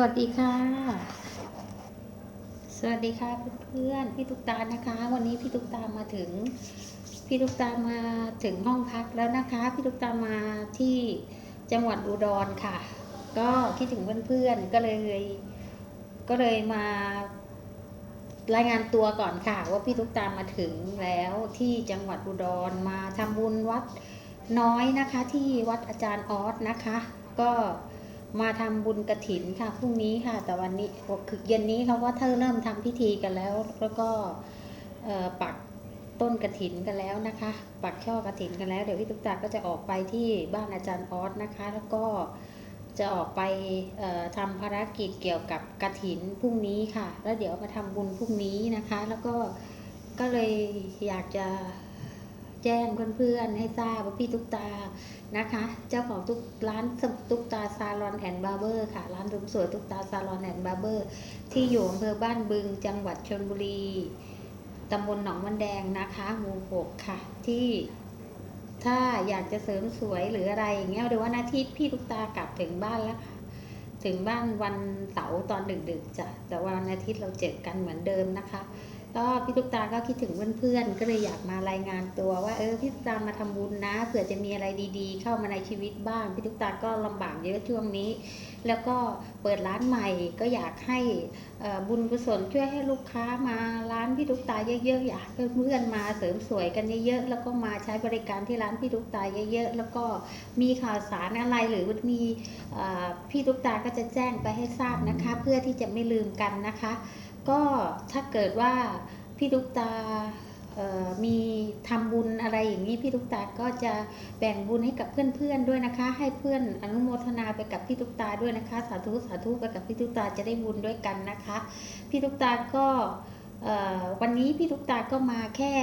วัสดีค่ะ สวัสดีค่ะเพื่อนๆพี่ตุ๊กตานะคะ วันนี้พี่ตุ๊กตามาถึง พี่ตุ๊กตามาถึงห้องพักแล้วนะคะ พี่ตุ๊กตามาที่จังหวัดอุดรค่ะ ก็คิดถึงเพื่อนๆก็เลยก็เลยมารายงานตัวก่อนค่ะ ว่าพี่ตุ๊กตามาถึงแล้วที่จังหวัดอุดรมาทำบุญวัดน้อยนะคะ ที่วัดอาจารย์ออสนะคะ ก็ มาทำบุญกระถินค่ะพรุ่งนี้ค่ะ แต่วันนี้คือเย็นนี้เขาก็เธอเริ่มทำพิธีกันแล้ว แล้วก็ปักต้นกระถินกันแล้วนะคะ ปักช่อกระถินกันแล้ว เดี๋ยวพี่ตุ๊กตาก็จะออกไปที่บ้านอาจารย์ออสนะคะ แล้วก็จะออกไปเอ่อทำภารกิจเกี่ยวกับกระถินพรุ่งนี้ค่ะ แล้วเดี๋ยวมาทำบุญพรุ่งนี้นะคะ แล้วก็ก็เลยอยากจะ แจ้งเพื่อนๆ ให้ทราบว่าพี่ตุ๊กตานะคะ เจ้าของทุกร้านตุ๊กตาซาลอนแอนด์บาร์เบอร์ค่ะ ร้านเสริมสวยตุ๊กตาซาลอนแอนด์บาร์เบอร์ที่อยู่อำเภอบ้านบึง จังหวัดชลบุรีตำบลหนองมันแดงนะคะหมู่หกค่ะ ที่ถ้าอยากจะเสริมสวยหรืออะไรอย่างเงี้ยเดี๋ยววันอาทิตย์พี่ตุ๊กตากลับถึงบ้านแล้วค่ะถึงบ้านวันเสาร์ตอนดึกๆจ้ะแต่วันอาทิตย์เราเจอกันเหมือนเดิมนะคะ ก็พี่ตุ๊กตาก็คิดถึงเพื่อนๆ ก็เลยอยากมารายงานตัวว่าเออพี่ตุ๊กตามาทำบุญนะเผื่อจะมีอะไรดีๆ เข้ามาในชีวิตบ้างพี่ตุ๊กตาก็ลำบากเยอะช่วงนี้ แล้วก็เปิดร้านใหม่ก็อยากให้ออบุญกุศลช่วยให้ลูกค้ามาร้านพี่ตุ๊กตาเยอะๆอยากให้เพื่อนๆมาเสริมสวยกันเยอะๆแล้วก็มาใช้บริการที่ร้านพี่ตุ๊กตาเยอะๆแล้วก็มีข่าวสารอะไรหรือมีพี่ตุ๊กตาก็จะแจ้งไปให้ทราบนะคะ เพื่อที่จะไม่ลืมกันนะคะ ก็ถ้าเกิดว่าพี่ตุ๊กตามีทำบุญอะไรอย่างนี้พี่ตุ๊กตาก็จะแบ่งบุญให้กับเพื่อนๆด้วยนะคะ ให้เพื่อนอนุโมทนาไปกับพี่ตุ๊กตาด้วยนะคะ สาธุสาธุไปกับพี่ตุ๊กตาจะได้บุญด้วยกันนะคะ พี่ตุ๊กตาก็วันนี้พี่ตุ๊กตาก็มาแค่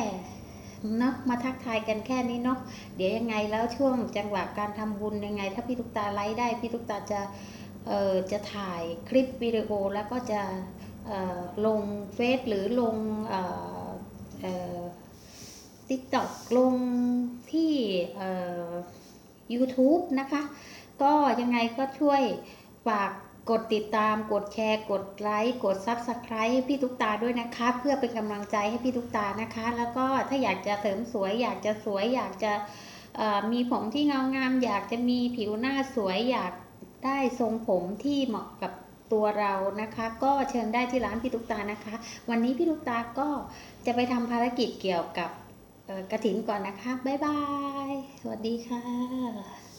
เนาะมาทักทายกันแค่นี้เนาะเดี๋ยวยังไงแล้วช่วงจังหวะการทำบุญยังไง ถ้าพี่ตุ๊กตาไลฟ์ได้พี่ตุ๊กตาจะจะถ่ายคลิปวิดีโอแล้วก็จะ ลงเฟซหรือลงติ๊กต็อกลงที่ YouTube นะคะ ก็ยังไงก็ช่วยฝากกดติดตามกดแชร์ กดไลค์กด Subscribe ให้พี่ตุ๊กตาด้วยนะคะ เพื่อเป็นกำลังใจให้พี่ตุ๊กตานะคะ แล้วก็ถ้าอยากจะเสริมสวย อยากจะสวยอยากจะมีผมที่เงางาม อยากจะมีผิวหน้าสวยอยากได้ทรงผมที่เหมาะกับ ตัวเรานะคะ ก็เชิญได้ที่ร้านพี่ตุ๊กตานะคะ วันนี้พี่ตุ๊กตาก็จะไปทำภารกิจเกี่ยวกับกระถินก่อนนะคะ บ๊ายบาย สวัสดีค่ะ